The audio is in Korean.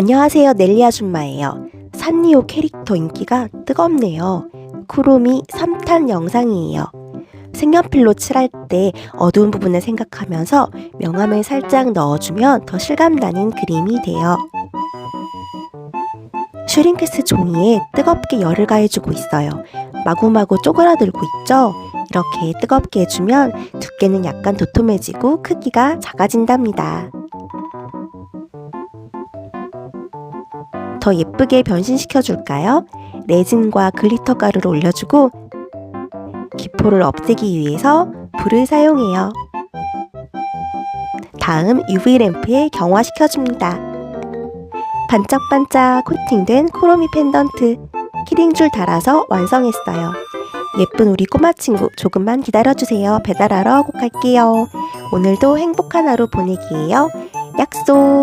안녕하세요 넬리 아줌마예요. 산리오 캐릭터 인기가 뜨겁네요. 쿠로미 3탄 영상이에요. 색연필로 칠할 때 어두운 부분을 생각하면서 명암을 살짝 넣어주면 더 실감 나는 그림이 돼요. 슈링크스 종이에 뜨겁게 열을 가해주고 있어요. 마구마구 쪼그라들고 있죠? 이렇게 뜨겁게 해주면 두께는 약간 도톰해지고 크기가 작아진답니다. 더 예쁘게 변신시켜 줄까요? 레진과 글리터 가루를 올려주고 기포를 없애기 위해서 불을 사용해요. 다음 UV 램프에 경화시켜 줍니다. 반짝반짝 코팅된 코로미 펜던트 키링줄 달아서 완성했어요. 예쁜 우리 꼬마 친구 조금만 기다려주세요. 배달하러 꼭 갈게요. 오늘도 행복한 하루 보내기예요. 약속!